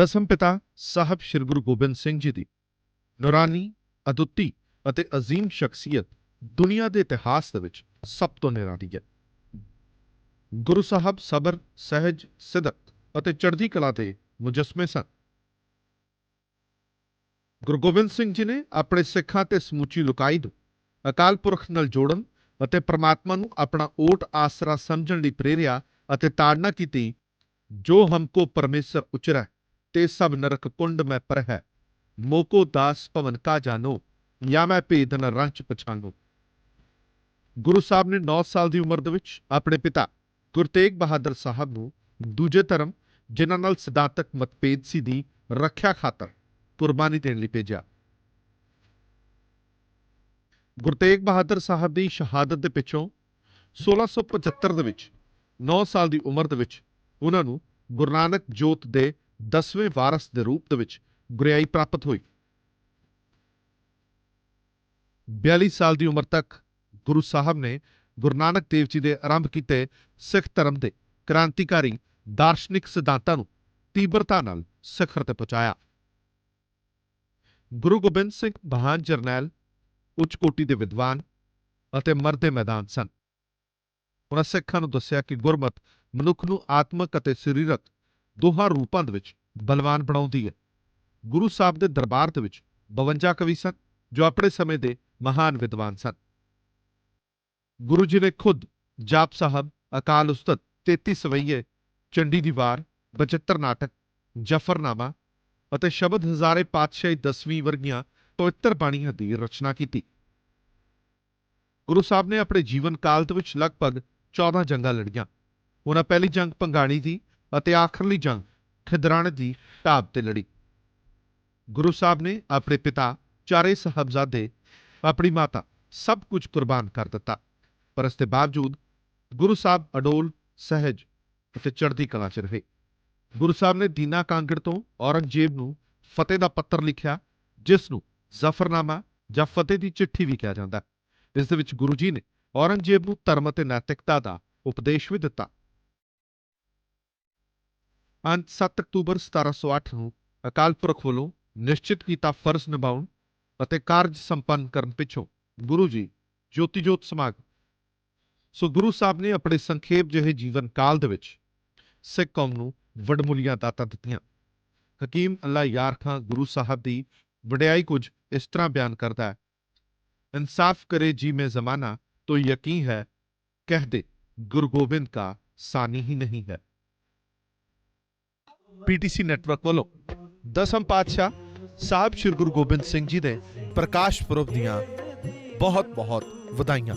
ਦਸਮ ਪਿਤਾ ਸਾਹਿਬ ਸ੍ਰੀ ਗੁਰੂ ਗੋਬਿੰਦ ਸਿੰਘ ਜੀ ਦੀ ਨੂਰਾਨੀ, ਅਦੁੱਤੀ ਅਤੇ ਅਜ਼ੀਮ ਸ਼ਖਸੀਅਤ ਦੁਨੀਆ ਦੇ ਇਤਿਹਾਸ ਦੇ ਵਿੱਚ ਸਭ ਤੋਂ ਨਿਰਾਲੀ ਹੈ। ਗੁਰੂ ਸਾਹਿਬ ਸਬਰ, ਸਹਿਜ, ਸਿਦਕ ਅਤੇ ਚੜ੍ਹਦੀ ਕਲਾ ਦੇ ਮੁਜਸਮੇ ਸਨ। ਗੁਰੂ ਗੋਬਿੰਦ ਸਿੰਘ ਜੀ ਨੇ ਆਪਣੇ ਸਿੱਖਾਂ ਤੇ ਸਮੁੱਚੀ ਲੁਕਾਈ ਨੂੰ ਅਕਾਲ ਪੁਰਖ ਨਾਲ ਜੋੜਨ ਅਤੇ ਪ੍ਰਮਾਤਮਾ ਨੂੰ ਆਪਣਾ ਓਟ ਆਸਰਾ ਸਮਝਣ ਲਈ ਪ੍ਰੇਰਿਆ ਅਤੇ ਤਾੜਨਾ ਕੀਤੀ ਜੋ ਹਮਕੋ ਪਰਮੇਸ਼ਰ ਉਚਰਾ। ਤੇ ਸਭ ਨਰਕ ਕੁੰਡ ਮੈਂ ਪਰ ਹੈ ਮੋਕੋ ਦਾਸ ਭਵਨ ਕਾ ਜਾਨੋ, ਜਾਂ ਮੈਂ ਭੇਦ ਨ ਰੰਚ ਪਛਾਨੋ। ਗੁਰੂ ਸਾਹਿਬ ਨੇ 9 ਸਾਲ ਦੀ ਉਮਰ ਦੇ ਵਿੱਚ ਆਪਣੇ ਪਿਤਾ ਗੁਰੂ ਤੇਗ ਬਹਾਦਰ ਸਾਹਿਬ ਨੂੰ ਦੂਜੇ ਧਰਮ, ਜਿਨ੍ਹਾਂ ਨਾਲ ਸਿਧਾਂਤਕ ਮਤਭੇਦ ਸੀ ਦੀ ਰੱਖਿਆ ਖਾਤਰ ਕੁਰਬਾਨੀ ਦੇਣ ਲਈ ਭੇਜਿਆ। ਗੁਰੂ ਤੇਗ ਬਹਾਦਰ ਸਾਹਿਬ ਦੀ ਸ਼ਹਾਦਤ ਦੇ ਪਿੱਛੋਂ 1675 ਦੇ ਵਿੱਚ 9 ਸਾਲ ਦੀ ਉਮਰ ਦੇ ਵਿੱਚ, ਉਹਨਾਂ ਨੂੰ ਗੁਰੂ ਨਾਨਕ ਜੋਤ ਦੇ 10ਵੇਂ ਵਾਰਸ ਦੇ ਰੂਪ ਦੇ ਵਿੱਚ ਗੁਰਿਆਈ ਪ੍ਰਾਪਤ ਹੋਈ। 42 ਸਾਲ ਦੀ ਉਮਰ ਤੱਕ ਗੁਰੂ ਸਾਹਿਬ ਨੇ ਗੁਰੂ ਨਾਨਕ ਦੇਵ ਜੀ ਦੇ ਆਰੰਭ ਕੀਤੇ ਸਿੱਖ ਧਰਮ ਦੇ ਕ੍ਰਾਂਤੀਕਾਰੀ ਦਾਰਸ਼ਨਿਕ ਸਿਧਾਂਤਾਂ ਨੂੰ ਤੀਬਰਤਾ ਨਾਲ ਸਿਖਰ ਤੇ ਪਹੁੰਚਾਇਆ। ਗੁਰੂ ਗੋਬਿੰਦ ਸਿੰਘ ਮਹਾਨ ਜਰਨੈਲ, ਉੱਚ ਕੋਟੀ ਦੇ ਵਿਦਵਾਨ ਅਤੇ ਮਰਦੇ ਮੈਦਾਨ ਸਨ। ਉਹਨਾਂ ਸਿੱਖਾਂ ਨੂੰ ਦੱਸਿਆ ਕਿ ਗੁਰਮਤ ਮਨੁੱਖ ਨੂੰ ਆਤਮਿਕ ਅਤੇ ਸਰੀਰਕ ਦੋਹਾਂ ਰੂਪਾਂ ਦੇ ਵਿੱਚ ਬਲਵਾਨ ਬਣਾਉਂਦੀ ਹੈ। ਗੁਰੂ ਸਾਹਿਬ ਦੇ ਦਰਬਾਰ ਦੇ ਵਿੱਚ 52 ਕਵੀ ਸਨ, ਜੋ ਆਪਣੇ ਸਮੇਂ ਦੇ ਮਹਾਨ ਵਿਦਵਾਨ ਸਨ। ਗੁਰੂ ਜੀ ਨੇ ਖੁਦ ਜਾਪ ਸਾਹਿਬ, ਅਕਾਲ ਉਸਤਤ 33 ਸਵਈਏ, ਚੰਡੀ ਦੀ ਵਾਰ 75 ਨਾਟਕ, ਜਫਰਨਾਮਾ ਅਤੇ ਸ਼ਬਦ ਹਜ਼ਾਰੇ ਪਾਤਸ਼ਾਹੀ 10ਵੀਂ ਵਰਗੀਆਂ ਪਵਿੱਤਰ ਬਾਣੀਆਂ ਦੀ ਰਚਨਾ ਕੀਤੀ। ਗੁਰੂ ਸਾਹਿਬ ਨੇ ਆਪਣੇ ਜੀਵਨ ਕਾਲ ਦੇ ਵਿੱਚ ਲਗਭਗ 14 ਜੰਗਾਂ ਲੜੀਆਂ। ਉਹਨਾਂ ਪਹਿਲੀ ਜੰਗ ਪੰਗਾਣੀ ਦੀ ਅਤੇ ਆਖਰਲੀ ਜੰਗ ਖਿਦਰਾਣੇ ਦੀ ਢਾਬ ਤੇ ਲੜੀ। ਗੁਰੂ ਸਾਹਿਬ ਨੇ ਆਪਣੇ ਪਿਤਾ ਚਾਰੇ ਸਾਹਿਬਜ਼ਾਦੇ, ਆਪਣੀ ਮਾਤਾ ਸਭ ਕੁਝ ਕੁਰਬਾਨ ਕਰ ਦਿੱਤਾ। ਪਰ ਇਸ ਦੇ ਬਾਵਜੂਦ ਗੁਰੂ ਸਾਹਿਬ ਅਡੋਲ, ਸਹਿਜ ਅਤੇ ਚੜ੍ਹਦੀ ਕਲਾ 'ਚ ਰਹੇ। ਗੁਰੂ ਸਾਹਿਬ ਨੇ ਦੀਨਾ ਕਾਂਗੜ ਤੋਂ ਔਰੰਗਜ਼ੇਬ ਨੂੰ ਫਤਿਹ ਦਾ ਪੱਤਰ ਲਿਖਿਆ, ਜਿਸ ਨੂੰ ਜ਼ਫਰਨਾਮਾ ਜਾਂ ਫਤਿਹ ਦੀ ਚਿੱਠੀ ਵੀ ਕਿਹਾ ਜਾਂਦਾ। ਇਸ ਦੇ ਵਿੱਚ ਗੁਰੂ ਜੀ ਨੇ ਔਰੰਗਜ਼ੇਬ ਨੂੰ ਧਰਮ ਅਤੇ ਨੈਤਿਕਤਾ ਦਾ ਉਪਦੇਸ਼ ਵੀ ਦਿੱਤਾ। ਅੰਤ 7 ਅਕਤੂਬਰ 1708 ਨੂੰ ਅਕਾਲ ਪੁਰਖ ਵੱਲੋਂ ਨਿਸ਼ਚਿਤ ਕੀਤਾ ਫਰਜ਼ ਨਿਭਾਉਣ ਅਤੇ ਕਾਰਜ ਸੰਪੰਨ ਕਰਨ ਪਿੱਛੋਂ ਗੁਰੂ ਜੀ ਜੋਤੀ ਜੋਤ ਸਮਾ ਗਏ ਸੋ ਗੁਰੂ ਸਾਹਿਬ ਨੇ ਆਪਣੇ ਸੰਖੇਪ ਜਿਹੇ ਜੀਵਨ ਕਾਲ ਦੇ ਵਿੱਚ ਸਿੱਖ ਕੌਮ ਨੂੰ ਵਡਮੁੱਲੀਆਂ ਦਾਤਾਂ ਦਿੱਤੀਆਂ ਹਕੀਮ ਅੱਲਾ ਯਾਰ ਖਾਂ ਗੁਰੂ ਸਾਹਿਬ ਦੀ ਵਡਿਆਈ ਕੁਝ ਇਸ ਤਰ੍ਹਾਂ ਬਿਆਨ ਕਰਦਾ ਹੈ इंसाफ करे जी में जमाना तो यकीन है कह दे गुरु गोविंद का सानी ही नहीं है ਪੀਟੀਸੀ ਨੈਟਵਰਕ ਵੱਲੋਂ ਦਸਮ ਪਾਤਸ਼ਾਹ ਸਾਹਿਬ ਸ੍ਰੀ ਗੁਰੂ ਗੋਬਿੰਦ ਸਿੰਘ ਜੀ ਦੇ ਪ੍ਰਕਾਸ਼ ਪੁਰਬ ਦੀਆਂ ਬਹੁਤ ਬਹੁਤ ਵਧਾਈਆਂ।